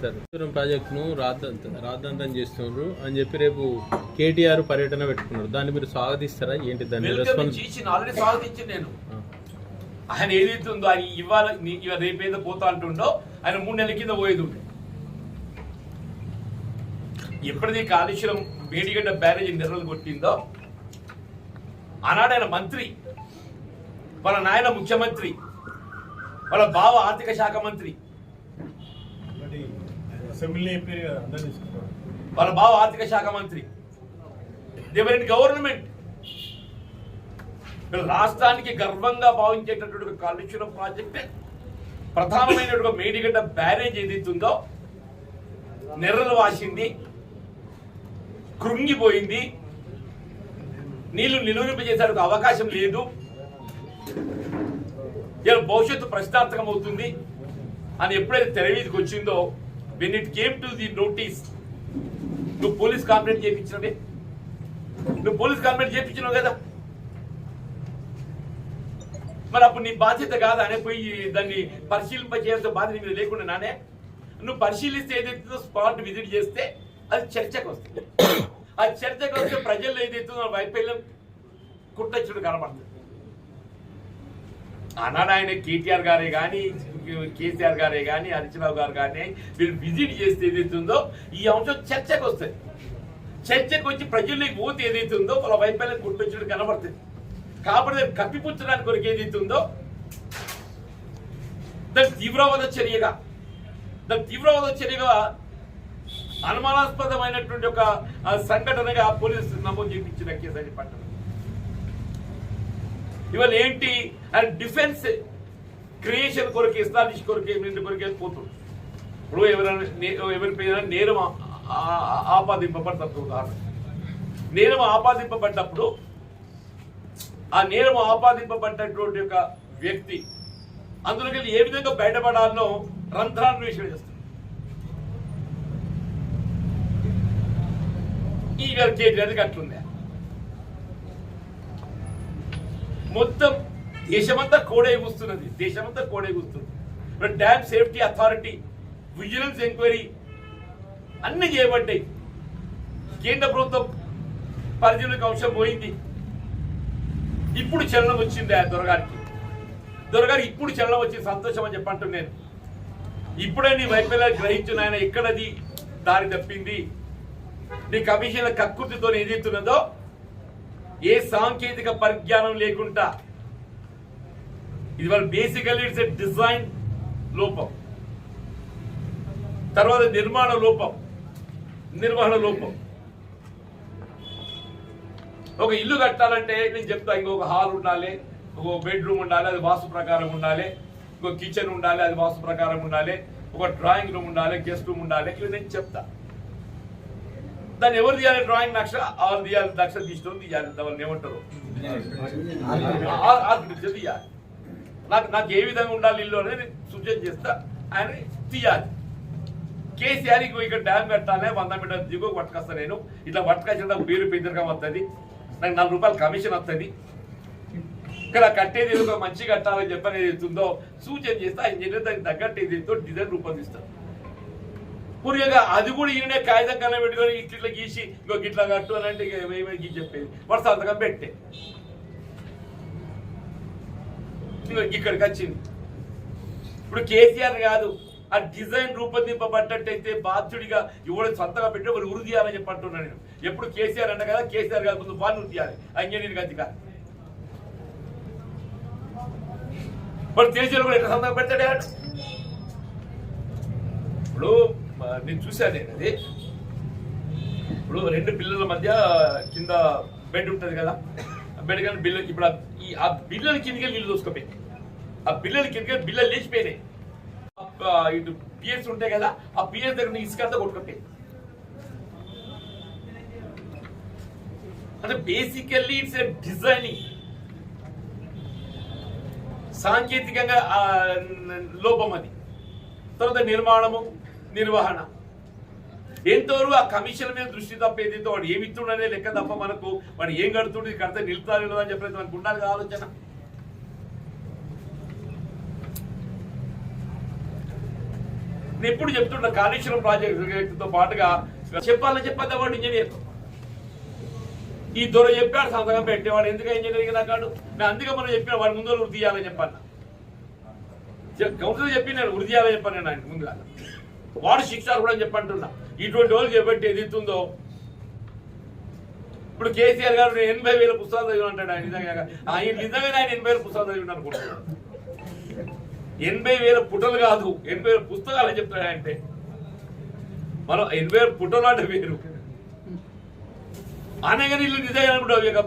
Sir దూరం ప్రాజెక్టును రాద్దంత రాద్దంతం చేస్తున్నారు. అని చెప్పి రేపు కేటీఆర్ పర్యటన పెట్టుకున్నారు. దాన్ని మీరు స్వాగతిస్తారా? ఏంటి దాని వెల్కమ్ రెస్పాన్స్ చేసి ఆల్రెడీ స్వాగతించింది నేను. ఆయన ఏదైతే ఉందో ఆయన ఇవాళ ఇవాళ రేపేదో పోతా అంటుండో ఆయన మూడు నెలల కింద పోయేది ఉండే. ఎప్పుడైతే కాళేశ్వరం వేడిగడ్డ బ్యారేజ్ నిర్వహణ కొట్టిందో ఆనాడు ఆయన మంత్రి వాళ్ళ నాయన ముఖ్యమంత్రి వాళ్ళ బావ ఆర్థిక శాఖ మంత్రి. వాళ్ళ బావ ఆర్థిక శాఖ మంత్రి. దేవర్ గవర్నమెంట్ రాష్ట్రానికి గర్వంగా భావించేటటువంటి కాలుష్యం కాళేశ్వరం ప్రాజెక్ట్. ప్రధానమైనటువంటి మేడిగడ్డ బ్యారేజ్ ఏదైతుందో నెర్రలు వాసింది. కృంగిపోయింది. నీళ్ళు నిలువరింపజేసేందుకు అవకాశం లేదు. ఇలా భవిష్యత్తు ప్రశ్నార్థకం అవుతుంది అని ఎప్పుడైతే తెర మీదకి వచ్చిందో when it came to the notice నువ్వు పోలీస్ కంప్లైంట్ చేయించినవే. నువ్వు పోలీస్ కంప్లైంట్ చేయించినావు కదా. మరి అప్పుడు నీ బాధ్యత కాదా అనే పోయి దాన్ని పరిశీలింప చేయాల్సిన బాధ్యత మీద లేకుండా నానే. నువ్వు పరిశీలిస్తే ఏదైతుందో స్పాట్ విజిట్ చేస్తే అది చర్చకు వస్తుంది. ఆ చర్చకు వస్తే ప్రజల్లో ఏదైతుందో వైఫల్యం కుట్టచ్చుడు కనబడుతుంది ఆనాడు ఆయన కేటీఆర్ గారే కానీ కేసీఆర్ గారే కానీ హరిచరావు గారు కానీ వీళ్ళు విజిట్ చేస్తే ఏదైతుందో ఈ అంశం చర్చకు వస్తుంది చర్చకు వచ్చి ప్రజల్లోకి పోతే ఏదైతుందో వాళ్ళ వైఫల్యం కుట్టొచ్చుడు కనబడుతుంది. కాబట్టి కప్పిపుచ్చడానికి కొరకు ఏదైతుందో దాని తీవ్రవాద చర్యగా దాని తీవ్రవాద చర్యగా అనుమానాస్పదమైనటువంటి ఒక సంఘటనగా పోలీసులు నమోదు చేయించిన కేసు అని పట్టణం. ఇవాళ ఏంటి? అండ్ డిఫెన్స్ క్రియేషన్ కొరకు ఎస్టాబ్లిష్ కొరకు కొరకే కొరకు పోతుంది. ఇప్పుడు ఎవరైనా నే- నేరం ఆపాదింపబడతారు ఉదాహరణ నేరం ఆపాదింపబడ్డప్పుడు ఆ నేరం ఆపాదింపబడ్డటువంటి యొక్క వ్యక్తి అందులోకి ఏ విధంగా బయటపడాలో రంధ్రాన్వేషణ చేస్తుంది ఈ కేజీ అట్లుందా మొత్తం దేశమంతా కోడే కూస్తున్నది. దేశమంతా కోడే కూస్తుంది. Dam safety authority vigilance enquiry అన్ని చేయబడ్డాయి. కేంద్ర ప్రభుత్వం పరిధిలోకి అంశం పోయింది. ఇప్పుడు చలనం వచ్చింది ఆ దొరగారికి. దొరగారు ఇప్పుడు చలనం వచ్చింది సంతోషం అని చెప్పంటు నేను. ఇప్పుడే నీ వైఫల్యాలు గ్రహించిన ఆయన ఎక్కడది? దారి తప్పింది. నీ కమిషన్ల కక్కుర్తితో ఏదైతున్నదో ఏ సాంకేతిక పరిజ్ఞానం లేకుండా ఇది వాళ్ళ బేసికల్లీ ఇట్స్ ఎ డిజైన్ లోపం. తర్వాత నిర్మాణ లోపం నిర్వహణ లోపం. ఒక ఇల్లు కట్టాలంటే నేను చెప్తా ఇంకొక హాల్ ఉండాలి ఒక బెడ్రూమ్ ఉండాలి అది వాస్తు ప్రకారం ఉండాలి ఇంకో కిచెన్ ఉండాలి అది వాస్తు ప్రకారం ఉండాలి ఒక డ్రాయింగ్ రూమ్ ఉండాలి గెస్ట్ రూమ్ ఉండాలి ఇవి నేను చెప్తా. దాన్ని ఎవరు తీయాలి? డ్రాయింగ్ నక్ష ఆరు తీయాలి నక్ష తీసుకొని తీయాలి. వాళ్ళని ఏమంటారు? ఆర్కిటెక్చర్ తీయాలి. నాకు నాకు ఏ విధంగా ఉండాలి ఇల్లు అనేది సూచన చేస్తా. ఆయన తీయాలి. కేసీఆర్ పోయి ఇక్కడ డ్యామ్ కట్టాలి వంద మీటర్ దిగు పట్టుకొస్తా నేను. ఇట్లా పట్టుకొచ్చిన పేరు పెంచడం వస్తుంది నాకు నాలుగు రూపాయలు కమిషన్ వస్తుంది ఇక్కడ కట్టేది ఏదో ఒక మంచి కట్టాలని చెప్పని ఏదైతుందో ఉందో సూచన చేస్తే. ఆయన దానికి తగ్గట్టు ఏదైతే డిజైన్ రూపొందిస్తారు పూర్తిగా అది కూడా ఈయనే కాగితం కన్నా పెట్టుకొని ఇట్లా ఇట్లా గీసి ఇంకో గిట్లా కట్టు అని అంటే ఇక ఏమేమి గీసి చెప్పేది? వాడు సంతకం పెట్టే. ఇక్కడికి వచ్చింది. ఇప్పుడు కేసీఆర్ కాదు ఆ డిజైన్ రూపొందింపబడ్డట్టయితే బాధ్యుడిగా ఎవడు సొంతగా పెట్టి ఒకరు ఉరి తీయాలని చెప్పి అంటున్నాను నేను. ఎప్పుడు కేసీఆర్ అన్న కదా కేసీఆర్ కాదు ముందు వాళ్ళు ఉరి తీయాలి. ఆ ఇంజనీర్ గది కాదు మరి తెలిసిన కూడా ఎట్లా సంతకం పెడతాడే ఇప్పుడు నేను చూశాను నేను అది. ఇప్పుడు రెండు బిల్లల మధ్య కింద బెడ్ ఉంటుంది కదా. ఆ బెడ్ కానీ బిల్ల ఇప్పుడు ఆ- ఈ ఆ బిల్లల కిందకే నీళ్ళు దోసుకుపోయింది ఆ బిల్లల కిందకే బిల్లలు లేచిపోయినాయి. ఇటు పిఎస్ ఉంటాయి కదా ఆ పిఎస్ దగ్గర ఇసుక అంతా కొట్టుకుపోయింది అంటే బేసికల్లీ ఇట్స్ డిజైనింగ్ సాంకేతికంగా ఆ, లోపం అది. తర్వాత నిర్మాణము నిర్వహణ. ఎంతవరకు ఆ కమిషన్ మీద దృష్టి తప్ప ఏదైతే వాడు ఏమి ఇస్తుండనే లెక్క తప్ప మనకు వాడు ఏం కడుతుండే? ఇది కడితే నిలుపుతారు అని చెప్పేది మనకు ఉండాలి కదా ఆలోచన. నేను ఎప్పుడు చెప్తుంటా కాళేశ్వరం ప్రాజెక్టుతో పాటుగా చెప్పాలని చెప్పద్దా వాడు ఇంజనీర్. ఈ దొర చెప్పాడు సంతకం పెట్టేవాడు. ఎందుకు ఇంజనీరింగ్ నాకాడు నేను అందుకే మనం చెప్పిన వాడి ముందు వృద్ధి చేయాలని చెప్పాను కౌన్సిలర్ చెప్పి నేను వృద్ధి చేయాలని చెప్పాను నేను ఆయన ముందుగా. వాడు శిక్ష కూడా చెప్పంటున్నా ఇటువంటి వాళ్ళు చెప్పట్టి ఏది ఇస్తుందో ఇప్పుడు కేసీఆర్ గారు నేను ఎనభై వేల పుస్తకాలు చదివి అంటాడు ఆయన నిజంగా. ఆయన నిజంగా ఆయన ఎనభై వేల పుస్తకాలు చదివి అనుకుంటున్నాడు. ఎనభై వేల పుటలు కాదు ఎనభై వేల పుస్తకాలు అని చెప్తాడు అంటే. మనం ఎనభై వేల పుటలు అంటే వేరు. అనగానే వీళ్ళు నిజంగా అనుకుంటావు. ఇక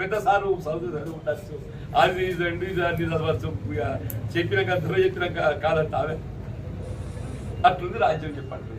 పెద్ద సారు చదువు ఉండొచ్చు. అది ఇదండి ఇది చదవచ్చు. చెప్పినాక ధర చెప్పినాక అవే అట్లుంది రాజ్యం చెప్పండి.